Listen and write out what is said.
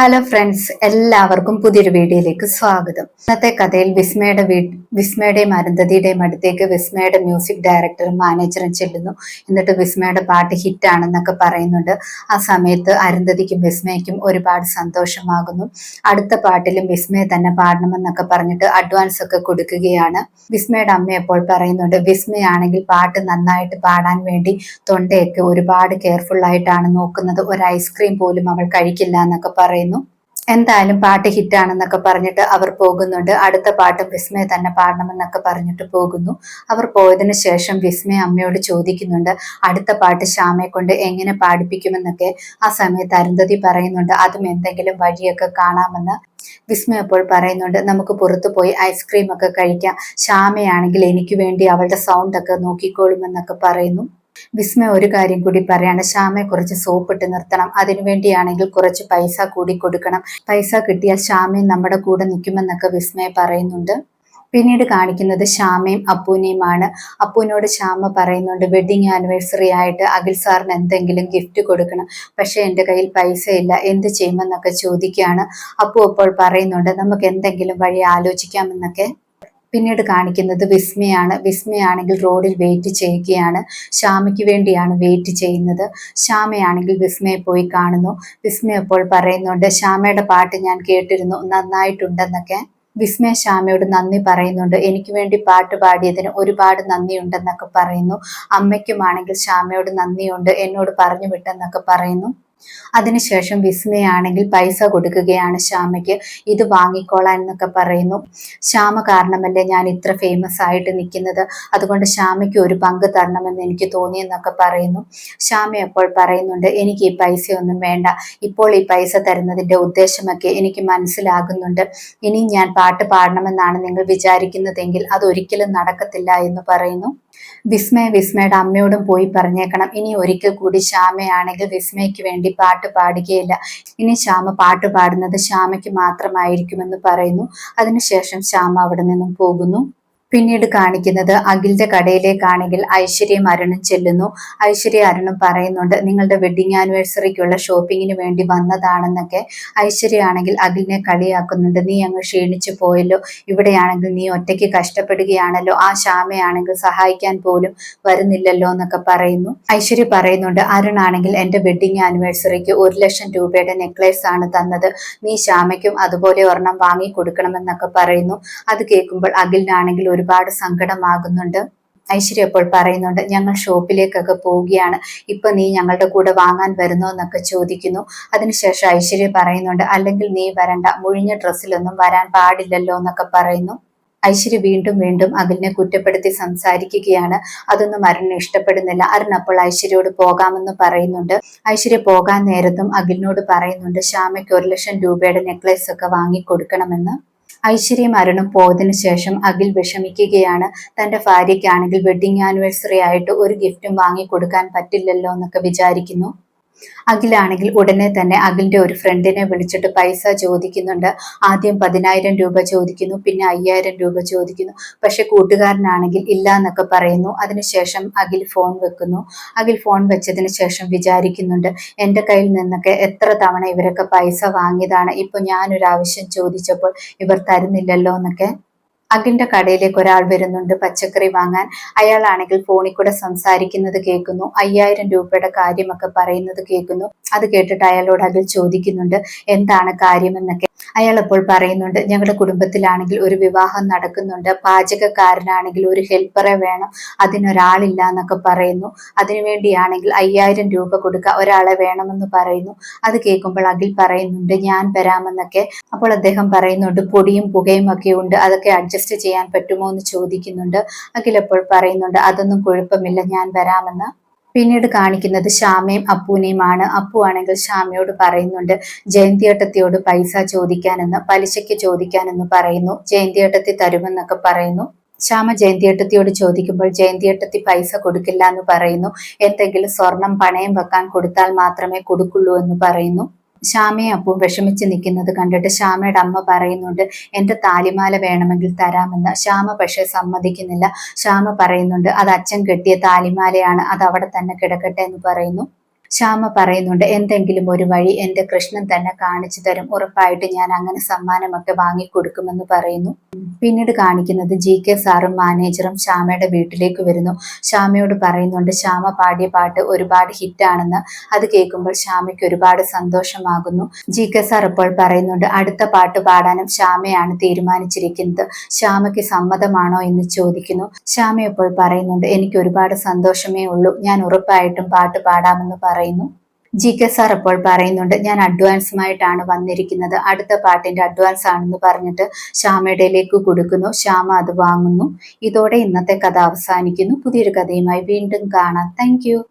Hello friends എല്ലാവർക്കും പുതിയൊരു വീഡിയോയിലേക്ക് സ്വാഗതം. ഇന്നത്തെ കഥയിൽ വിസ്മയുടെ വീ വിസ്മയുടെയും അരുന്ധതിയുടെയും അടുത്തേക്ക് വിസ്മയുടെ മ്യൂസിക് ഡയറക്ടറും മാനേജറും ചെല്ലുന്നു. എന്നിട്ട് വിസ്മയുടെ പാട്ട് ഹിറ്റാണെന്നൊക്കെ പറയുന്നുണ്ട്. ആ സമയത്ത് അരുന്ധതിക്കും വിസ്മയ്ക്കും ഒരുപാട് സന്തോഷമാകുന്നു. അടുത്ത പാട്ടിലും വിസ്മയെ തന്നെ പാടണമെന്നൊക്കെ പറഞ്ഞിട്ട് അഡ്വാൻസ് ഒക്കെ കൊടുക്കുകയാണ്. വിസ്മയുടെ അമ്മ അപ്പോൾ പറയുന്നുണ്ട് വിസ്മയാണെങ്കിൽ പാട്ട് നന്നായിട്ട് പാടാൻ വേണ്ടി തൊണ്ടയൊക്കെ ഒരുപാട് കെയർഫുൾ നോക്കുന്നത്. ഒരു ഐസ്ക്രീം പോലും അവൾ കഴിക്കില്ല എന്നൊക്കെ പറയുന്നു. എന്തായാലും പാട്ട് ഹിറ്റാണെന്നൊക്കെ പറഞ്ഞിട്ട് അവർ പോകുന്നുണ്ട്. അടുത്ത പാട്ട് വിസ്മയ തന്നെ പാടണമെന്നൊക്കെ പറഞ്ഞിട്ട് പോകുന്നു. അവർ പോയതിനു ശേഷം വിസ്മയ അമ്മയോട് ചോദിക്കുന്നുണ്ട് അടുത്ത പാട്ട് ശ്യാമയെ കൊണ്ട് എങ്ങനെ പാടിപ്പിക്കുമെന്നൊക്കെ? ആ സമയത്ത് അരുന്ധതി പറയുന്നുണ്ട് അതും എന്തെങ്കിലും വഴിയൊക്കെ കാണാമെന്ന്. വിസ്മയ അപ്പോൾ പറയുന്നുണ്ട് നമുക്ക് പുറത്തു പോയി ഐസ്ക്രീം ഒക്കെ കഴിക്കാം. ശ്യാമയാണെങ്കിൽ എനിക്ക് വേണ്ടി അവളുടെ സൗണ്ട് ഒക്കെ നോക്കിക്കോളുമെന്നൊക്കെ പറയുന്നു. വിസ്മയ ഒരു കാര്യം കൂടി പറയാണ്. ശ്യാമയെ കുറച്ച് സോപ്പിട്ട് നിർത്തണം. അതിനുവേണ്ടിയാണെങ്കിൽ കുറച്ച് പൈസ കൂടി കൊടുക്കണം. പൈസ കിട്ടിയാൽ ശ്യാമയും നമ്മുടെ കൂടെ നിൽക്കുമെന്നൊക്കെ വിസ്മയ പറയുന്നുണ്ട്. പിന്നീട് കാണിക്കുന്നത് ശ്യാമയും അപ്പൂനെയുമാണ് അപ്പൂനോട് ശ്യാമ പറയുന്നുണ്ട് വെഡിങ് ആനിവേഴ്സറി ആയിട്ട് അഖിൽ സാറിന് എന്തെങ്കിലും ഗിഫ്റ്റ് കൊടുക്കണം. പക്ഷേ എന്റെ കയ്യിൽ പൈസ ഇല്ല. എന്ത് ചെയ്യുമെന്നൊക്കെ ചോദിക്കുകയാണ്. അപ്പു അപ്പോൾ പറയുന്നുണ്ട് നമുക്ക് എന്തെങ്കിലും വഴി ആലോചിക്കാമെന്നൊക്കെ. പിന്നീട് കാണിക്കുന്നത് വിസ്മയാണ്. വിസ്മയാണെങ്കിൽ റോഡിൽ വെയിറ്റ് ചെയ്യുകയാണ്. ശ്യാമയ്ക്ക് വേണ്ടിയാണ് വെയിറ്റ് ചെയ്യുന്നത്. ശ്യാമയാണെങ്കിൽ വിസ്മയെ പോയി കാണുന്നു. വിസ്മയ അപ്പോൾ പറയുന്നുണ്ട് ശ്യാമയുടെ പാട്ട് ഞാൻ കേട്ടിരുന്നു നന്നായിട്ടുണ്ടെന്നൊക്കെ. വിസ്മയ ശ്യാമയോട് നന്ദി പറയുന്നുണ്ട്. എനിക്ക് വേണ്ടി പാട്ട് പാടിയതിന് ഒരുപാട് നന്ദിയുണ്ടെന്നൊക്കെ പറയുന്നു. അമ്മയ്ക്കുമാണെങ്കിൽ ശ്യാമയോട് നന്ദിയുണ്ട്. എന്നോട് പറഞ്ഞു വിട്ടെന്നൊക്കെ പറയുന്നു. അതിനുശേഷം വിസ്മയാണെങ്കിൽ പൈസ കൊടുക്കുകയാണ് ശ്യാമയ്ക്ക്. ഇത് വാങ്ങിക്കോളാൻ എന്നൊക്കെ പറയുന്നു. ശ്യാമ കാരണമല്ലേ ഞാൻ ഇത്ര ഫേമസ് ആയിട്ട് നിൽക്കുന്നത്? അതുകൊണ്ട് ശ്യാമയ്ക്ക് ഒരു പങ്ക് തരണമെന്ന് എനിക്ക് തോന്നിയെന്നൊക്കെ പറയുന്നു. ശ്യാമ അപ്പോൾ പറയുന്നുണ്ട് എനിക്ക് ഈ പൈസയൊന്നും വേണ്ട. ഇപ്പോൾ ഈ പൈസ തരുന്നതിന്റെ ഉദ്ദേശമൊക്കെ എനിക്ക് മനസ്സിലാകുന്നുണ്ട്. ഇനി ഞാൻ പാട്ട് പാടണമെന്നാണ് നിങ്ങൾ വിചാരിക്കുന്നതെങ്കിൽ അതൊരിക്കലും നടക്കത്തില്ല എന്ന് പറയുന്നു. വിസ്മയ വിസ്മയുടെ അമ്മയോടും പോയി പറഞ്ഞേക്കണം. ഇനി ഒരിക്കൽ കൂടി ശ്യാമയാണെങ്കിൽ വിസ്മയ്ക്ക് വേണ്ടി പാട്ട് പാടുകയില്ല. ഇനി ശ്യാമ പാട്ട് പാടുന്നത് ശ്യാമയ്ക്ക് മാത്രമായിരിക്കുമെന്ന് പറയുന്നു. അതിനുശേഷം ശ്യാമ അവിടെ നിന്നും പോകുന്നു. പിന്നീട് കാണിക്കുന്നത് അഖിലിന്റെ കടയിലേക്കാണെങ്കിൽ ഐശ്വര്യയും അരുണും ചെല്ലുന്നു. ഐശ്വര്യ അരുണും പറയുന്നുണ്ട് നിങ്ങളുടെ വെഡിങ് ആനിവേഴ്സറിക്കുള്ള ഷോപ്പിങ്ങിന് വേണ്ടി വന്നതാണെന്നൊക്കെ. ഐശ്വര്യ ആണെങ്കിൽ അഖിലിനെ കളിയാക്കുന്നുണ്ട് നീ അങ്ങ് ക്ഷീണിച്ചു പോയല്ലോ. ഇവിടെയാണെങ്കിൽ നീ ഒറ്റയ്ക്ക് കഷ്ടപ്പെടുകയാണല്ലോ. ആ ശ്യാമയാണെങ്കിൽ സഹായിക്കാൻ പോലും വരുന്നില്ലല്ലോ എന്നൊക്കെ പറയുന്നു. ഐശ്വര്യ പറയുന്നുണ്ട് അരുണാണെങ്കിൽ എന്റെ വെഡിങ് ആനിവേഴ്സറിക്ക് ഒരു ലക്ഷം രൂപയുടെ നെക്ലേസ് ആണ് തന്നത്. നീ ശ്യാമയ്ക്കും അതുപോലെ ഒരെണ്ണം വാങ്ങി കൊടുക്കണമെന്നൊക്കെ പറയുന്നു. അത് കേൾക്കുമ്പോൾ അഖിലിനാണെങ്കിൽ ഒരുപാട് സങ്കടമാകുന്നുണ്ട്. ഐശ്വര്യ അപ്പോൾ പറയുന്നുണ്ട് ഞങ്ങൾ ഷോപ്പിലേക്കൊക്കെ പോവുകയാണ്. ഇപ്പൊ നീ ഞങ്ങളുടെ കൂടെ വാങ്ങാൻ വരുന്നോ എന്നൊക്കെ ചോദിക്കുന്നു. അതിനുശേഷം ഐശ്വര്യ പറയുന്നുണ്ട് അല്ലെങ്കിൽ നീ വരണ്ട മുഴിഞ്ഞ ഡ്രസ്സിലൊന്നും വരാൻ പാടില്ലല്ലോ എന്നൊക്കെ പറയുന്നു. ഐശ്വര്യ വീണ്ടും വീണ്ടും അഖിലിനെ കുറ്റപ്പെടുത്തി സംസാരിക്കുകയാണ്. അതൊന്നും അരുണിന് ഇഷ്ടപ്പെടുന്നില്ല. അരുൺ അപ്പോൾ ഐശ്വര്യയോട് പോകാമെന്ന് പറയുന്നുണ്ട്. ഐശ്വര്യ പോകാൻ നേരത്തും അഖിലിനോട് പറയുന്നുണ്ട് ശ്യാമയ്ക്ക് ഒരു ലക്ഷം രൂപയുടെ നെക്ലേസ് ഒക്കെ വാങ്ങി കൊടുക്കണമെന്ന് മരണം പോയതിനു ശേഷം അഖിൽ വിഷമിക്കുകയാണ്. തന്റെ ഭാര്യയ്ക്കാണെങ്കിൽ വെഡിങ് ആനിവേഴ്സറി ആയിട്ട് ഒരു ഗിഫ്റ്റും വാങ്ങി കൊടുക്കാൻ പറ്റില്ലല്ലോ എന്നൊക്കെ വിചാരിക്കുന്നു. അഖിലാണെങ്കിൽ ഉടനെ തന്നെ അഖിലിന്റെ ഒരു ഫ്രണ്ടിനെ വിളിച്ചിട്ട് പൈസ ചോദിക്കുന്നുണ്ട്. ആദ്യം പതിനായിരം രൂപ ചോദിക്കുന്നു പിന്നെ അയ്യായിരം രൂപ ചോദിക്കുന്നു. പക്ഷെ കൂട്ടുകാരനാണെങ്കിൽ ഇല്ല എന്നൊക്കെ പറയുന്നു. അതിനുശേഷം അഖിൽ ഫോൺ വെക്കുന്നു. അഖിൽ ഫോൺ വെച്ചതിന് ശേഷം വിചാരിക്കുന്നുണ്ട് എന്റെ കയ്യിൽ നിന്നൊക്കെ എത്ര തവണ ഇവരൊക്കെ പൈസ വാങ്ങിയതാണ്? ഇപ്പൊ ഞാനൊരു ആവശ്യം ചോദിച്ചപ്പോൾ ഇവർ തരുന്നില്ലല്ലോ എന്നൊക്കെ. അഖിലിന്റെ കടയിലേക്ക് ഒരാൾ വരുന്നുണ്ട് പച്ചക്കറി വാങ്ങാൻ. അയാളാണെങ്കിൽ ഫോണിൽ കൂടെ സംസാരിക്കുന്നത് കേൾക്കുന്നു. അയ്യായിരം രൂപയുടെ കാര്യമൊക്കെ പറയുന്നത് കേൾക്കുന്നു. അത് കേട്ടിട്ട് അയാളോട് അഖിൽ ചോദിക്കുന്നുണ്ട് എന്താണ് കാര്യമെന്നൊക്കെ. അയാൾ അപ്പോൾ പറയുന്നുണ്ട് ഞങ്ങളുടെ കുടുംബത്തിലാണെങ്കിൽ ഒരു വിവാഹം നടക്കുന്നുണ്ട്. പാചകക്കാരനാണെങ്കിൽ ഒരു ഹെൽപ്പറെ വേണം. അതിനൊരാളില്ല എന്നൊക്കെ പറയുന്നു. അതിനുവേണ്ടിയാണെങ്കിൽ അയ്യായിരം രൂപ കൊടുക്കുക ഒരാളെ വേണമെന്ന് പറയുന്നു. അത് കേൾക്കുമ്പോൾ അഖിൽ പറയുന്നുണ്ട് ഞാൻ വരാമെന്നൊക്കെ. അപ്പോൾ അദ്ദേഹം പറയുന്നുണ്ട് പൊടിയും പുകയും ഒക്കെ ഉണ്ട്. അതൊക്കെ അഡ്ജസ്റ്റ് ചെയ്യാൻ പറ്റുമോ? എന്ന് ചോദിക്കുന്നുണ്ട്. അഖിൽ അപ്പോൾ പറയുന്നുണ്ട് അതൊന്നും കുഴപ്പമില്ല. ഞാൻ വരാമെന്ന്. പിന്നീട് കാണിക്കുന്നത് ശ്യാമയും അപ്പൂനെയുമാണ് അപ്പു ആണെങ്കിൽ ശ്യാമയോട് പറയുന്നുണ്ട് ജയന്തിയേട്ടത്തിയോട് പൈസ ചോദിക്കാനെന്ന് പലിശയ്ക്ക് ചോദിക്കാനെന്ന് പറയുന്നു. ജയന്തിയേട്ടത്തി തരുമെന്നൊക്കെ പറയുന്നു. ശ്യാമ ജയന്തിയേട്ടത്തിയോട് ചോദിക്കുമ്പോൾ ജയന്തിയേട്ടത്തി പൈസ കൊടുക്കില്ല എന്ന് പറയുന്നു. എന്തെങ്കിലും സ്വർണം പണയം വെക്കാൻ കൊടുത്താൽ മാത്രമേ കൊടുക്കുള്ളൂ എന്ന് പറയുന്നു. ശ്യാമയെ അപ്പം വിഷമിച്ച് നിൽക്കുന്നത് കണ്ടിട്ട് ശ്യാമയുടെ അമ്മ പറയുന്നുണ്ട് എന്റെ താലിമാല വേണമെങ്കിൽ തരാമെന്ന്. ശ്യാമ പക്ഷേ സമ്മതിക്കുന്നില്ല. ശ്യാമ പറയുന്നുണ്ട് അത് അച്ഛൻ കെട്ടിയ താലിമാലയാണ് അത് അവിടെ തന്നെ കിടക്കട്ടെ എന്ന് പറയുന്നു. ശ്യാമ പറയുന്നുണ്ട് എന്തെങ്കിലും ഒരു വഴി എന്റെ കൃഷ്ണൻ തന്നെ കാണിച്ചു തരും. ഉറപ്പായിട്ട് ഞാൻ അങ്ങനെ സമ്മാനമൊക്കെ വാങ്ങിക്കൊടുക്കുമെന്ന് പറയുന്നു. പിന്നീട് കാണിക്കുന്നത് ജി കെ സാറും മാനേജറും ശ്യാമയുടെ വീട്ടിലേക്ക് വരുന്നു. ശ്യാമയോട് പറയുന്നുണ്ട് ശ്യാമ പാടിയ പാട്ട് ഒരുപാട് ഹിറ്റാണെന്ന് അത് കേൾക്കുമ്പോൾ ശ്യാമയ്ക്ക് ഒരുപാട് സന്തോഷമാകുന്നു. ജി കെ സാർ ഇപ്പോൾ പറയുന്നുണ്ട് അടുത്ത പാട്ട് പാടാനും ശ്യാമയാണ് തീരുമാനിച്ചിരിക്കുന്നത്. ശ്യാമയ്ക്ക് സമ്മതമാണോ എന്ന് ചോദിക്കുന്നു. ശ്യാമ ഇപ്പോൾ പറയുന്നുണ്ട് എനിക്ക് ഒരുപാട് സന്തോഷമേ ഉള്ളൂ. ഞാൻ ഉറപ്പായിട്ടും പാട്ട് പാടാമെന്ന് പറയുന്നു ജി കെ സാർ അപ്പോൾ പറയുന്നുണ്ട് ഞാൻ അഡ്വാൻസുമായിട്ടാണ് വന്നിരിക്കുന്നത്. അടുത്ത പാട്ടിന്റെ അഡ്വാൻസ് ആണെന്ന് പറഞ്ഞിട്ട് ശ്യാമയുടെയിലേക്ക് കൊടുക്കുന്നു. ശ്യാമ അത് വാങ്ങുന്നു. ഇതോടെ ഇന്നത്തെ കഥ അവസാനിക്കുന്നു. പുതിയൊരു കഥയുമായി വീണ്ടും കാണാം. താങ്ക്